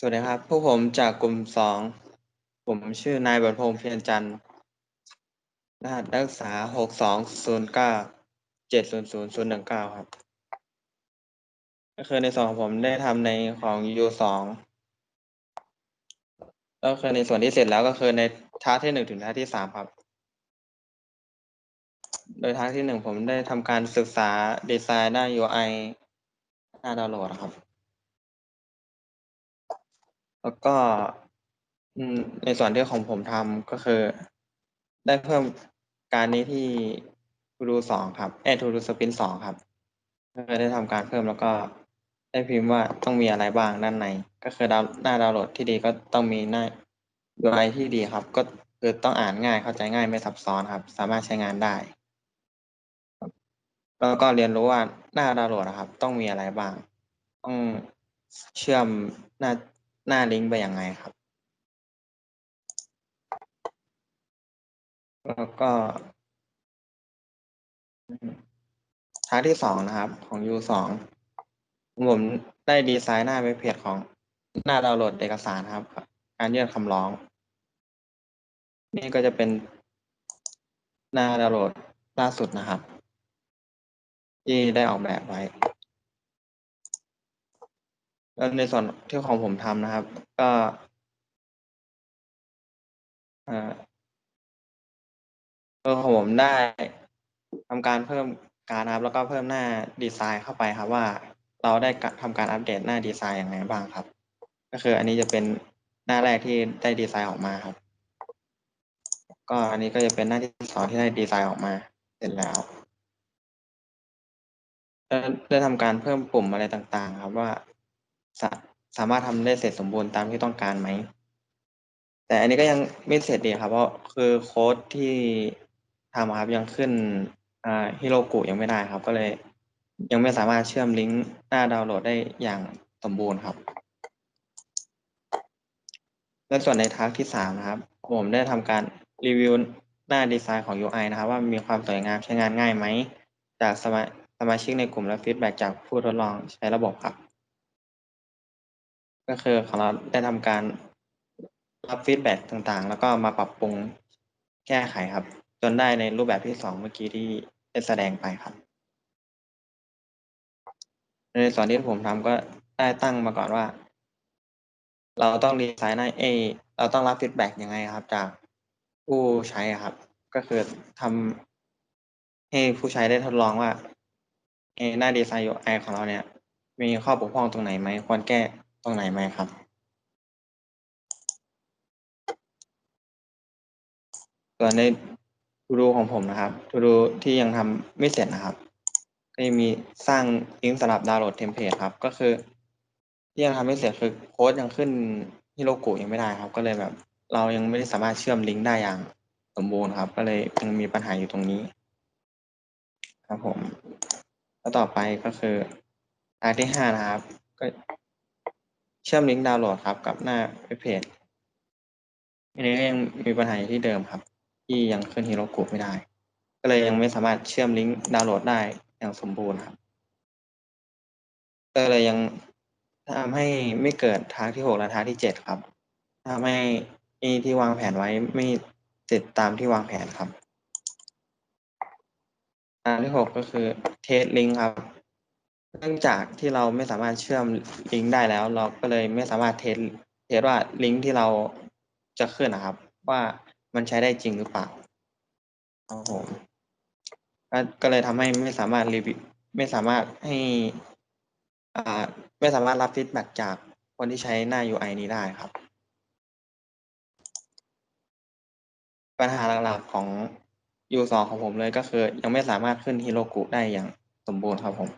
สวัสดีครับ พวกผมจากกลุ่มสอง ผมชื่อนายบรพงษ์เพียรจันทร์ รหัสนักศึกษาหกสองศูนย์เก้าเจ็ดศูนย์ศูนย์ศูนย์หนึ่งเก้าครับ ก็คือในส่วนของผมได้ทำในของ U สองก็คือในส่วนที่เสร็จแล้วก็คือในท้าที่หนึ่งถึงท้าที่สามครับ โดยท้าที่หนึ่งผมได้ทำการศึกษาดีไซน์หน้า UI หน้าดาวน์โหลดครับ แล้วก็ อืม ในส่วนที่ของผมทำก็คือ ได้เพิ่มการนี้ที่ To Do สองครับ เอ้ To Do Sprint สองครับ ก็คือได้ทำการเพิ่มแล้วก็ได้พิมพ์ว่าต้องมีอะไรบ้างด้านใน ก็คือดาวหน้าดาวน์โหลดที่ดีก็ต้องมีหน้า UI ที่ดีครับ ก็คือต้องอ่านง่ายเข้าใจง่ายไม่ซับซ้อนครับ สามารถใช้งานได้ แล้วก็เรียนรู้ว่าหน้าดาวน์โหลดนะครับ ต้องมีอะไรบ้าง ต้องเชื่อมหน้า หน้าลิงก์ไปยังไงครับ แล้วก็ท้าที่สองนะครับของ U สองผมได้ดีไซน์หน้าเว็บเพจของหน้าดาวน์โหลดเอกสารครับ การยื่นคำร้อง นี่ก็จะเป็นหน้าดาวน์โหลดล่าสุดนะครับ ที่ได้ออกแบบไว้ แล้วในส่วนที่ของผมทำนะครับ ก็เอ่อของผมได้ทำการเพิ่มการนะครับ แล้วก็เพิ่มหน้าดีไซน์เข้าไปครับว่าเราได้ทำการอัปเดตหน้าดีไซน์อยังไงบ้างครับ ก็คืออันนี้จะเป็นหน้าแรกที่ได้ดีไซน์ออกมาครับ ก็อันนี้ก็จะเป็นหน้าที่สองที่ได้ดีไซน์ออกมา เสร็จแล้วได้ทำการเพิ่มปุ่มอะไรต่างๆ ครับว่า สาสามารถทำได้เสร็จสมบูรณ์ตามที่ต้องการไหม แต่อันนี้ก็ยังไม่เสร็จดีครับ เพราะคือโค้ดที่ทำครับยังขึ้นฮิโรกุยังไม่ได้ครับ ก็เลย ยังไม่สามารถเชื่อมลิงก์หน้าดาวน์โหลดได้อย่างสมบูรณ์ครับ และส่วนในทักที่สามนะครับผมได้ทำการรีวิวหน้าดีไซน์ของ UI นะครับ ว่ามีความสวยงามใช้งานง่ายไหม จากสมาสมาชิกในกลุ่มและฟีดแบ็จากผู้ทดลองใช้ระบบครับ ก็คือของเราได้ทำการรับฟีดแบ็ต่างๆ แล้วก็มาปรับปรุงแก้ไขครับ จนได้ในรูปแบบที่สองเมื่อกี้ที่ได้แสดงไปครับ ในส่วนที่ผมทำก็ได้ตั้งมาก่อนว่า เราต้องดีไซน์หน้าเอเราต้องรับฟีดแบ็ยังไงครับ จากผู้ใช้ครับ ก็คือทำให้ผู้ใช้ได้ทดลองว่าหน้าดีไซน์ UI ของเราเนี่ย มีข้อบกพร่องตรงไหนไหมควรแก้ ตรงไหนไหมครับ ส่วนในทูดูของผมนะครับทูดูที่ยังทำไม่เสร็จนะครับ ก็จะมีสร้างลิงก์สำหรับดาวน์โหลดเทมเพลตครับ ก็คือ ที่ยังทำไม่เสร็จคือโค้ดยังขึ้นฮิโรกุยังไม่ได้ครับ ก็เลยแบบ เรายังไม่ได้สามารถเชื่อมลิงก์ได้อย่างสมบูรณ์ครับ ก็เลยยังมีปัญหาอยู่ตรงนี้ ครับผม แล้วต่อไปก็คืออันที่ห้านะครับ ก็ เชื่อมลิงก์ดาวน์โหลดครับกับหน้าเว็บเพจอันนี้ยังมีปัญหาอยู่ที่เดิมครับ ที่ยังขึ้นฮิโรกุไม่ได้ ก็เลยยังไม่สามารถเชื่อมลิงก์ดาวน์โหลดได้อย่างสมบูรณ์ครับ ก็เลยยังทำให้ไม่เกิดทางที่หกและทางที่เจ็ดครับทำให้อีที่วางแผนไว้ไม่เสร็จตามที่วางแผนครับทางที่หกก็คือเทสลิงก์ครับ เนื่องจากที่เราไม่สามารถเชื่อมลิงก์ได้แล้ว เราก็เลยไม่สามารถเทสเทสว่าลิงก์ที่เราจะขึ้นนะครับ ว่ามันใช้ได้จริงหรือเปล่าครับผมก็เลยทำให้ไม่สามารถรีวิวไม่สามารถให้อ่าไม่สามารถรับฟีดแบ็จากคนที่ใช้หน้า UI นี้ได้ครับ ปัญหาหลักๆของ U สองของผมเลยก็คือ ยังไม่สามารถขึ้นฮิโรกุได้อย่างสมบูรณ์ครับผม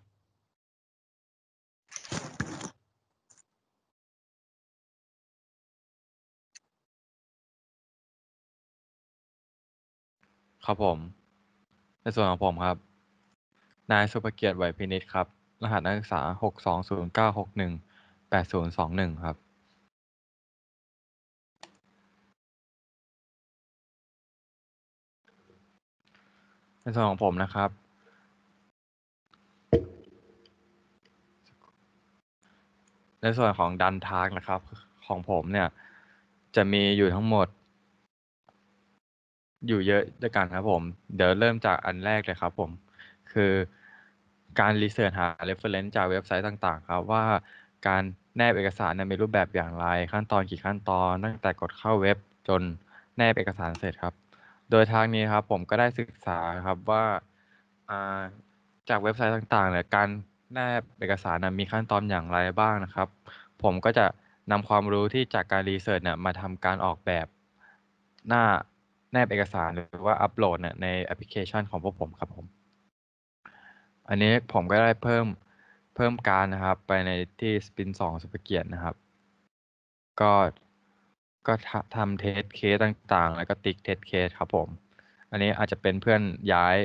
ครับผม ในส่วนของผมครับ นายสุภเกียรติไหวพินิจครับ รหัสนักศึกษาหกสองศูนย์เก้าหกหนึ่งแปดศูนย์สองหนึ่งครับ ในส่วนของผมนะครับ ในส่วนของดันทาร์กนะครับ ของผมเนี่ย จะมีอยู่ทั้งหมด อยู่เยอะด้วยกันครับผม เดี๋ยวเริ่มจากอันแรกเลยครับผม คือการรีเสิร์ชหา reference จากเว็บไซต์ต่างๆ ครับว่าการแนบเอกสารเนี่ยมีรูปแบบอย่างไร ขั้นตอนกี่ขั้นตอนตั้งแต่กดเข้าเว็บจนแนบเอกสารเสร็จครับ โดยทางนี้ครับผมก็ได้ศึกษาครับว่าาจากเว็บไซต์ต่างๆเนี่ยการแนบเอกสารนะมีขั้นตอนอย่างไรบ้างนะครับ ผมก็จะนำความรู้ที่จากการรีเสิร์ชเนี่ยมาทำการออกแบบหน้า แนบเอกสารหรือว่าอัปโหลดเนี่ยในแอปพลิเคชันของพวกผมครับผม อันนี้ผมก็ได้เพิ่มเพิ่มการนะครับ ไปในที่ Spin 2สุภเกียรตินะครับ ก็ก็ทำทำเทสเคสต่างๆ แล้วก็ติ๊กเทสเคสครับผม อันนี้อาจจะเป็นเพื่อนย้าย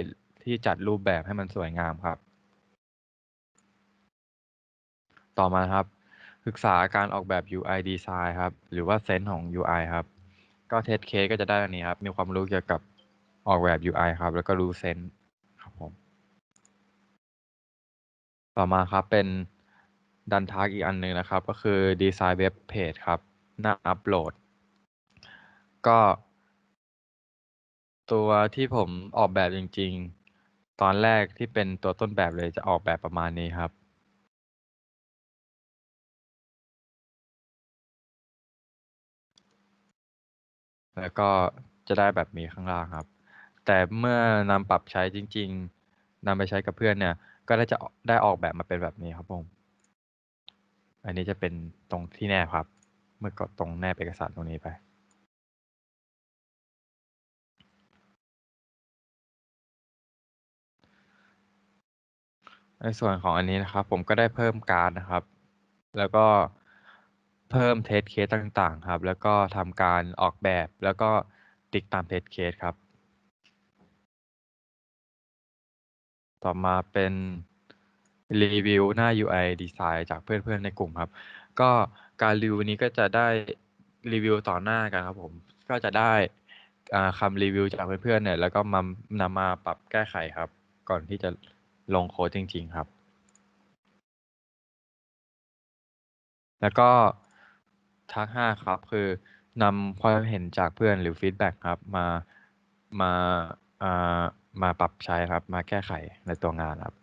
ที่จัดรูปแบบให้มันสวยงามครับ ต่อมาครับ ศึกษาการออกแบบ UI design ครับ หรือว่าเซนส์ของ UI ครับ ก็เทสเคสก็จะได้อันนี้ครับ มีความรู้เกี่ยวกับออกแบบ UI ครับ แล้วก็รู้เซนส์ครับผม ต่อมาครับเป็นดันทากอีกอันหนึ่งนะครับ ก็คือดีไซน์เว็บเพจครับ หน้าอัปโหลด ก็ ตัวที่ผมออกแบบจริง ๆ ตอนแรกที่เป็นตัวต้นแบบเลยจะออกแบบประมาณนี้ครับ แล้วก็จะได้แบบนี้ข้างล่างครับ แต่เมื่อนำปรับใช้จริง ๆนำไปใช้กับเพื่อนเนี่ย ก็ได้จะได้ออกแบบมาเป็นแบบนี้ครับผม อันนี้จะเป็นตรงที่แนบครับ เมื่อกดตรงแนบเอกสารตรงนี้ไป ในส่วนของอันนี้นะครับ ผมก็ได้เพิ่มการนะครับ แล้วก็ เพิ่มเทสเคสต่างๆ ครับ แล้วก็ทำการออกแบบแล้วก็ติ๊กตามเทสเคสครับ ต่อมาเป็นรีวิวหน้า UI Design จากเพื่อนๆในกลุ่มครับ ก็การรีวิวนี้ก็จะได้รีวิวต่อหน้ากันครับผม ก็จะได้คำรีวิวจากเพื่อนๆเนี่ย แล้วก็มานำมาปรับแก้ไขครับ ก่อนที่จะลงโค้ดจริง ๆ ครับ แล้วก็ ทักห้าครับ คือนำความเห็นจากเพื่อนหรือฟีดแบ็กครับ มามาอ่ามาปรับใช้ครับ มาแก้ไขในตัวงานครับ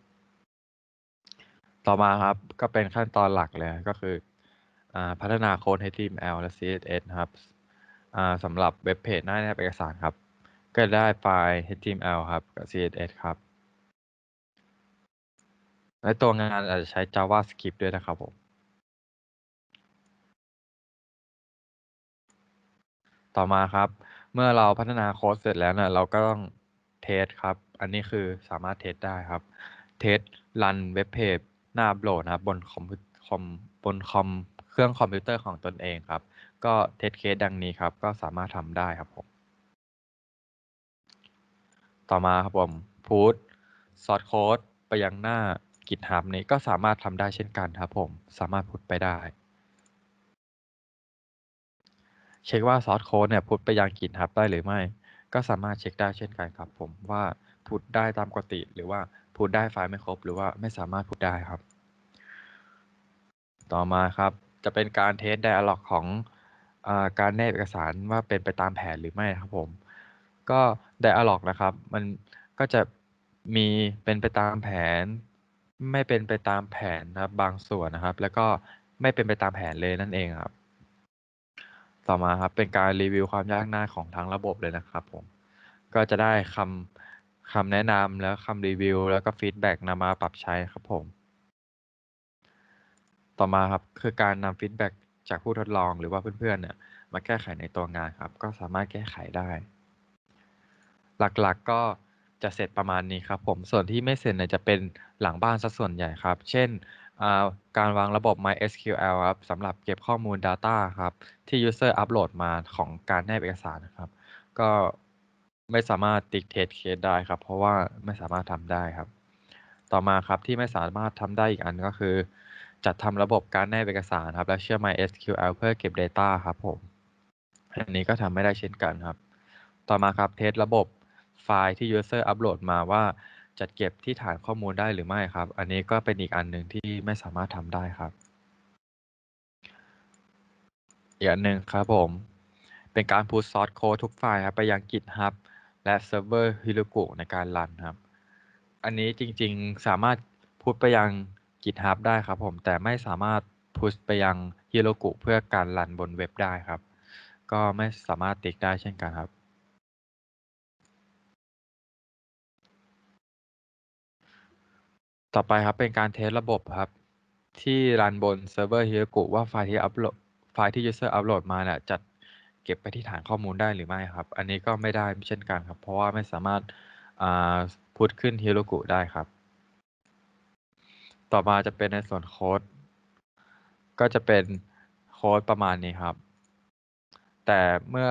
ต่อมาครับก็เป็นขั้นตอนหลักเลยก็คืออาพัฒนาโค้ด HTML และ CSS ครับอ่าสำหรับเว็บเพจหน้าแนบเอกสารครับ ก็ได้ไฟล์ HTML ครับกับ CSS ครับ และตัวงานอาจจะใช้ JavaScript ด้วยนะครับผม ต่อมาครับ เมื่อเราพัฒนาโค้ดเสร็จแล้วนี่ยเราก็ต้องเทสครับ อันนี้คือสามารถเทสได้ครับ เทสรันเว็บเพจหน้าอัปโหลดนะครับบนคอมพิวคอมบนคอมเครื่องคอมพิวเตอร์ของตนเองครับ ก็เทสเคสดังนี้ครับ ก็สามารถทำได้ครับผม ต่อมาครับผมพูดซอสโค้ดไปยังหน้า GitHub นี้ก็สามารถทำได้เช่นกันครับผม สามารถพุทไปได้ เช็คว่าซอสโค้ดเนี่ยพุทไปยัง GitHub ได้หรือไม่ ก็สามารถเช็คได้เช่นกันครับผมว่าพุทได้ตามปกติ หรือว่าพุทได้ไฟล์ไม่ครบ หรือว่าไม่สามารถพุทได้ครับ ต่อมาครับจะเป็นการเทส dialog ของอการแนบเอกสารว่าเป็นไปตามแผนหรือไม่ครับผม ก็ dialog นะครับ มันก็จะมีเป็นไปตามแผน ไม่เป็นไปตามแผนนะครับบางส่วนนะครับ แล้วก็ไม่เป็นไปตามแผนเลยนั่นเองครับ ต่อมาครับเป็นการรีวิวความยากง่ายของทั้งระบบเลยนะครับผมก็จะได้คำคำแนะนำแล้วคำรีวิว แล้วก็ฟีดแบ็กนำมาปรับใช้ครับผม ต่อมาครับคือการนำฟีดแบ็กจากผู้ทดลองหรือว่าเพื่อนๆเนี่ยมาแก้ไขในตัวงานครับ ก็สามารถแก้ไขได้ หลักๆก็จะเสร็จประมาณนี้ครับผมส่วนที่ไม่เสร็จเนี่ยจะเป็นหลังบ้านซะส่วนใหญ่ครับ เช่น อ่าการวางระบบ MySQL ครับสำหรับเก็บข้อมูล Data ครับที่ User อัปโหลดมาของการแนบเอกสารนะครับ ก็ไม่สามารถติ๊กเทสเคสได้ครับ เพราะว่าไม่สามารถทำได้ครับ ต่อมาครับที่ไม่สามารถทำได้อีกอันก็คือ จัดทำระบบการแนบเอกสารครับ และเชื่อม MySQL เพื่อเก็บ Data ครับผม อันนี้ก็ทำไม่ได้เช่นกันครับ ต่อมาครับเทสระบบไฟล์ที่ User อัปโหลดมาว่า จัดเก็บที่ฐานข้อมูลได้หรือไม่ครับ อันนี้ก็เป็นอีกอันหนึ่งที่ไม่สามารถทำได้ครับ อีกอันหนึ่งครับผม เป็นการ push source code ทุกไฟล์ครับไปยัง GitHub และเซิร์ฟเวอร์ Heroku ในการรันครับ อันนี้จริงๆสามารถพุชไปยัง GitHub ได้ครับผม แต่ไม่สามารถพุชไปยัง Heroku เพื่อการรันบนเว็บได้ครับ ก็ไม่สามารถติ๊กได้เช่นกันครับ ต่อไปครับเป็นการเทสระบบครับ ที่รันบนเซิร์ฟเวอร์ Heroku ว่าไฟล์ที่อัปโหลดไฟล์ที่ user อัปโหลดมาเนี่ยจะเก็บไปที่ฐานข้อมูลได้หรือไม่ครับ อันนี้ก็ไม่ได้เช่นกันครับ เพราะว่าไม่สามารถพุทขึ้น Heroku ได้ครับ ต่อมาจะเป็นในส่วนโค้ด ก็จะเป็นโค้ดประมาณนี้ครับ แต่เมื่อ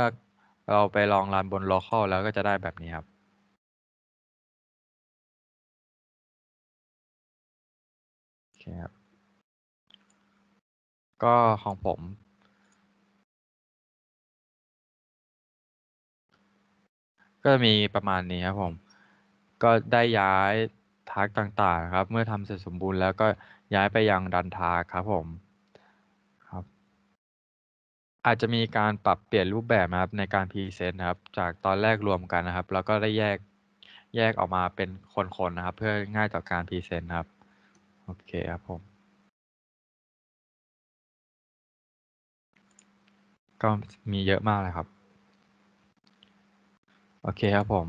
เราไปลองรันบน local แล้วก็จะได้แบบนี้ครับ เคครับ ก็ของผม ก็จะมีประมาณนี้ครับผม ก็ได้ย้ายทาร์กต่างๆครับ เมื่อทำเสร็จสมบูรณ์แล้วก็ย้ายไปยังดันทาร์กครับผมครับ อาจจะมีการปรับเปลี่ยนรูปแบบนะครับในการพรีเซนต์นะครับ จากตอนแรกรวมกันนะครับ แล้วก็ได้แยกแยกออกมาเป็นคนๆนะครับ เพื่อง่ายต่อการพรีเซนต์ครับ อเคครับผม ก็มีเยอะมากเลยครับ โอเคครับผม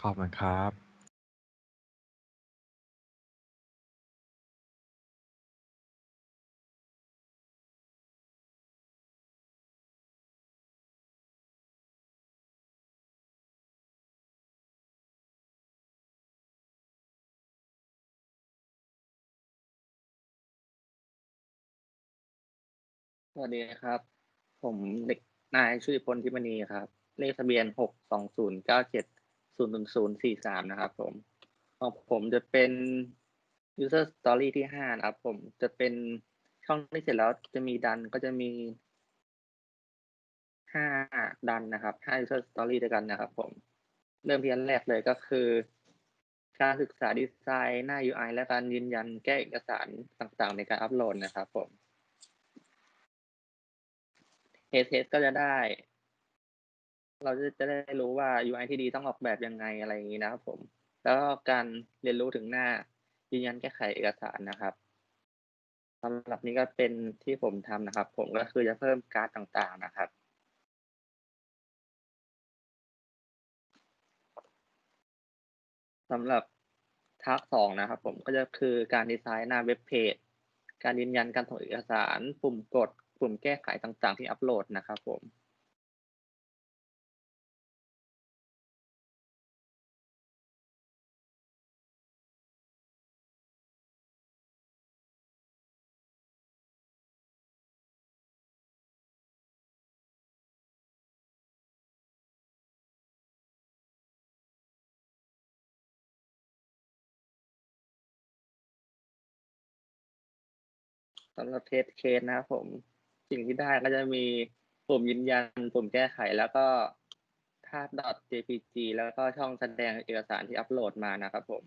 ขอบคุณครับ สวัสดีครับ ผมเด็กนายชุติพลทิมณีครับ เลขทะเบียนหกสองศูนย์เก้าเจ็ดศูนย์ศูนย์สี่สามนะครับ ผมของผมจะเป็น user story ที่ห้านะครับ ผมจะเป็นช่องที่เสร็จแล้วจะมีดันก็จะมีห้าดันนะครับห้า user story ด้วยกันนะครับ ผม เริ่มที่อันแรกเลยก็คือ การศึกษาดีไซน์หน้า UI และการยืนยันแก้เอกสารต่างๆ ในการอัปโหลดนะครับ ผม เทสเทสก็จะได้ เราจะจะได้รู้ว่า UI ที่ดีต้องออกแบบยังไงอะไรอย่างนี้นะครับผม แล้วก็การเรียนรู้ถึงหน้ายืนยันแก้ไขเอกสารนะครับสำหรับนี้ก็เป็นที่ผมทำนะครับ ผมก็คือจะเพิ่มการ์ดต่างๆนะครับสำหรับทักสองนะครับ ผมก็จะคือการดีไซน์หน้าเว็บเพจ การยืนยันการส่งเอกสาร ปุ่มกด ปุ่มแก้ไขต่างๆ ที่อัปโหลดนะครับผมสำหรับเทสเคสนะครับผม สิ่งที่ได้ก็จะมีปุ่มยืนยันปุ่มแก้ไขแล้วก็ภาพ .jpg แล้วก็ช่องแสดงเอกสารที่อัปโหลดมานะครับผม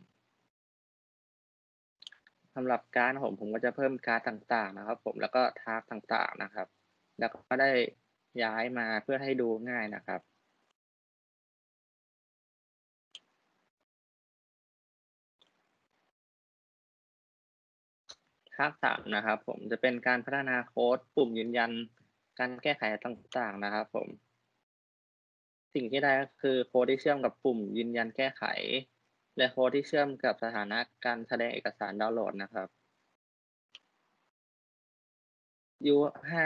สำหรับการผมผมก็จะเพิ่มการดต่างๆ นะครับ ผมแล้วก็ทาร์กต่างๆนะครับ แล้วก็ได้ย้ายมาเพื่อให้ดูง่ายนะครับ ภาคสามนะครับ ผมจะเป็นการพัฒนาโค้ดปุ่มยืนยัน การแก้ไขต่างๆนะครับ ผม สิ่งที่ได้ก็คือโค้ดที่เชื่อมกับปุ่มยืนยันแก้ไข และโค้ดที่เชื่อมกับสถานะการแสดงเอกสารดาวน์โหลดนะครับ U ห้า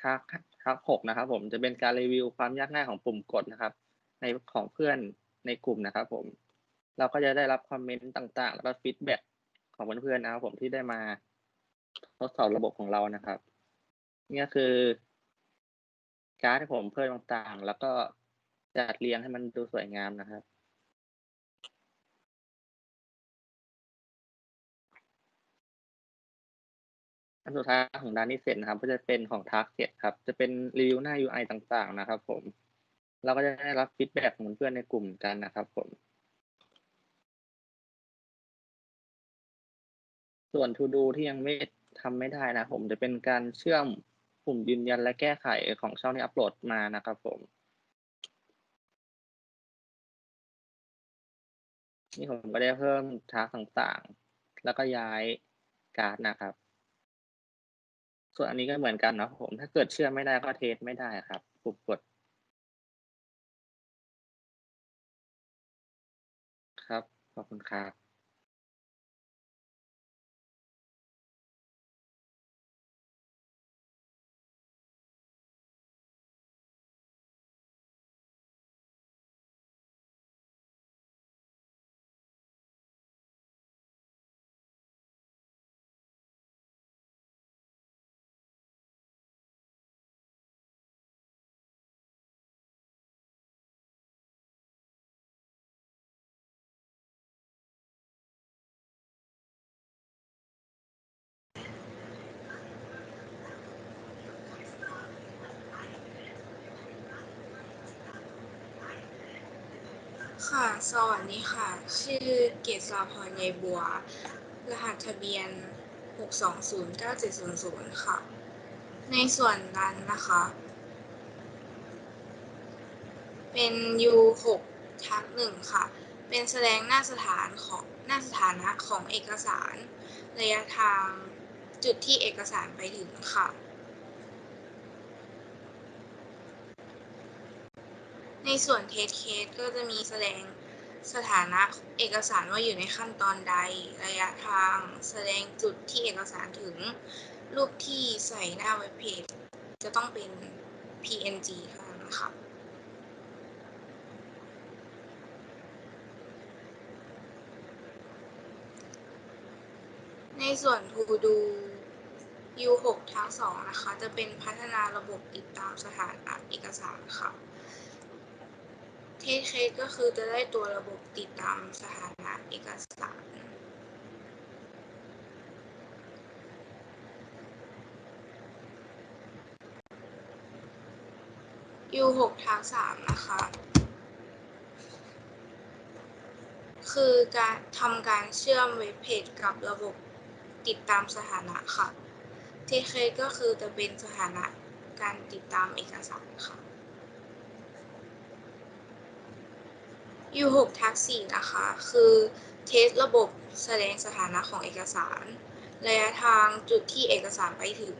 ทักทักหกนะครับ ผมจะเป็นการรีวิวความยากง่ายของปุ่มกดนะครับ ในของเพื่อนในกลุ่มนะครับ ผม เราก็จะได้รับคอมเมนต์ต่างๆ แล้วก็ฟีดแบ็ก ของเพื่อนๆนะครับผมที่ได้มาทดสอบระบบของเรานะครับนี่ก็คือการ์ดที่ผมเพิ่มต่างๆ แล้วก็จัดเรียงให้มันดูสวยงามนะครับอันสุดท้ายของด้านนี้เสร็จนะครับ ก็จะเป็นของ Target ครับ จะเป็นรีวิวหน้า UI ต่างๆ นะครับ ผม เราก็จะได้รับฟีดแบ็ของเพื่อนในกลุ่มกันนะครับ ผม ส่วน To Do ที่ยังไม่ทำไม่ได้นะผมจะเป็นการเชื่อมปุ่มยืนยันและแก้ไขของช่องที่อัปโหลดมานะครับผม นี่ผมก็ได้เพิ่มทักต่างๆ แล้วก็ย้ายการ์ดนะครับ ส่วนอันนี้ก็เหมือนกันนะผม ถ้าเกิดเชื่อมไม่ได้ก็เทสไม่ได้ครับปุ่มกดครับ ขอบคุณครับ ค่ะ สวัสดีค่ะ ชื่อเกศราพรใยบัว รหัสทะเบียน 6209700 ค่ะ ในส่วนนั้นนะคะ เป็น U6 ทักหนึ่งค่ะ เป็นแสดงหน้าสถานของหน้าสถานะของเอกสาร ระยะทางจุดที่เอกสารไปถึงค่ะ ในส่วนเทสเคสก็จะมีแสดงสถานะเอกสารว่าอยู่ในขั้นตอนใด ระยะทาง แสดงจุดที่เอกสารถึง รูปที่ใส่หน้าเว็บเพจจะต้องเป็น PNG เท่านั้นค่ะในส่วน To Do U6 ทั้งสองนะคะ จะเป็นพัฒนาระบบติดตามสถานะเอกสารค่ะ ทสเคก็คือจะได้ตัวระบบติดตามสถานะเอกสาร U6 ทักสามนะคะ คือการทำการเชื่อมเว็บเพจกับระบบติดตามสถานะค่ะเทสเคสก็คือจะเป็นสถานะการติดตามเอกสารค่ะ U6 ทัก4นะคะ คือเทสระบบแสดงสถานะของเอกสาร ระยะทางจุดที่เอกสารไปถึง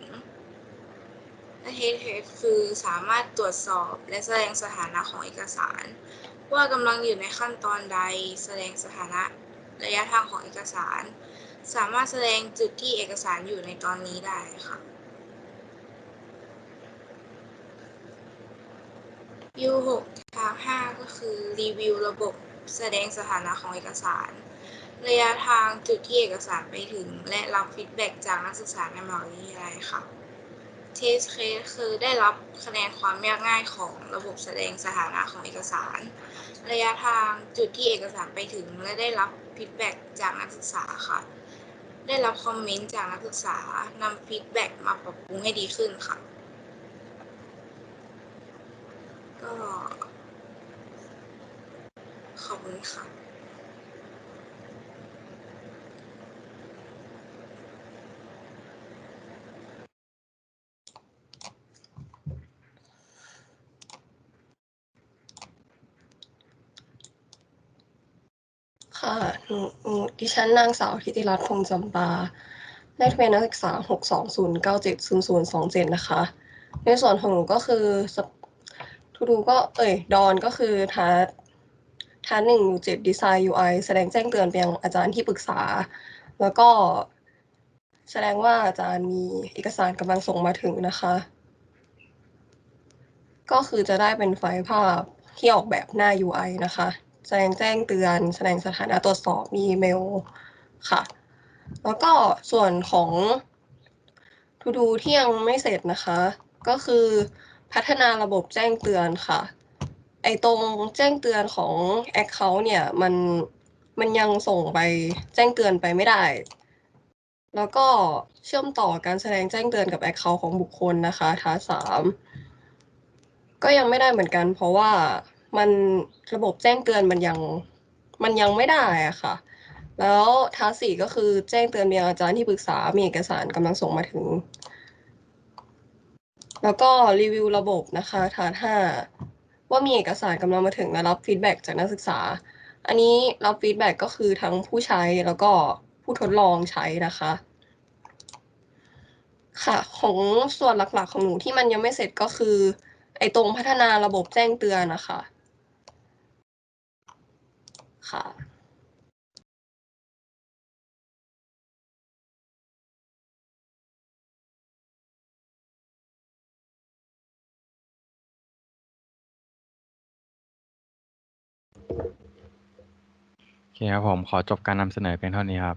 และเทสเคสคือสามารถตรวจสอบและแสดงสถานะของเอกสาร ว่ากำลังอยู่ในขั้นตอนใดแสดงสถานะระยะทางของเอกสาร สามารถแสดงจุดที่เอกสารอยู่ในตอนนี้ได้ค่ะ U6 ทาง 5 ก็คือรีวิวระบบแสดงสถานะของเอกสาร ระยะทางจุดที่เอกสารไปถึง และรับฟีดแบ็กจากนักศึกษาในมหาวิทยาลัยค่ะเทสเคสคือได้รับคะแนนความยากง่ายของระบบแสดงสถานะของเอกสาร ระยะทางจุดที่เอกสารไปถึง และได้รับฟีดแบ็กจากนักศึกษาค่ะ ได้รับคอมเมนต์จากนักศึกษานำฟีดแบ็กมาปรับปรุงให้ดีขึ้นค่ะ ก็ ขอบคุณค่ะค่ะหนูหนูดิฉันนางสาวทิติรัตน์พงษ์จำปาเลขทะเบียนนักศึกษา 620970027 นะคะ ในส่วนของหนูก็คือ ทูดูก็เอ่ยดอนก็คือทาร์ทาร์หนึ่งอยู่เจ็ดดีไซน์ UI แสดงแจ้งเตือนไปยังอาจารย์ที่ปรึกษา แล้วก็แสดงว่าอาจารย์มีเอกสารกำลังส่งมาถึงนะคะ ก็คือจะได้เป็นไฟล์ภาพที่ออกแบบหน้า UI นะคะ แสดงแจ้งเตือน แสดงสถานะตรวจสอบมีอีเมลค่ะ แล้วก็ส่วนของ To Do ที่ยังไม่เสร็จนะคะ ก็คือ พัฒนาระบบแจ้งเตือนค่ะ ไอตรงแจ้งเตือนของ Account เนี่ยมันมันยังส่งไปแจ้งเตือนไปไม่ได้ แล้วก็เชื่อมต่อการแสดงแจ้งเตือนกับ Account ของบุคคลนะคะทัสามก็ยังไม่ได้เหมือนกัน เพราะว่ามันระบบแจ้งเตือนมันยังมันยังไม่ได้อะค่ะ แล้วทัสสี่ก็คือแจ้งเตือนเมียอาจารย์ที่ปรึกษามีเอกสารกำลังส่งมาถึง แล้วก็รีวิวระบบนะคะฐานห้าว่ามีเอกสารกำลังมาถึงและรับฟีดแบ็กจากนักศึกษา อันนี้รับฟีดแบ็กก็คือทั้งผู้ใช้แล้วก็ผู้ทดลองใช้นะคะ ค่ะ ของส่วนหลักๆของหนูที่มันยังไม่เสร็จก็คือ ไอ้ตรงพัฒนาระบบแจ้งเตือนนะคะ ค่ะ โอเคครับผม ขอจบการนำเสนอเพียงเท่านี้ครับ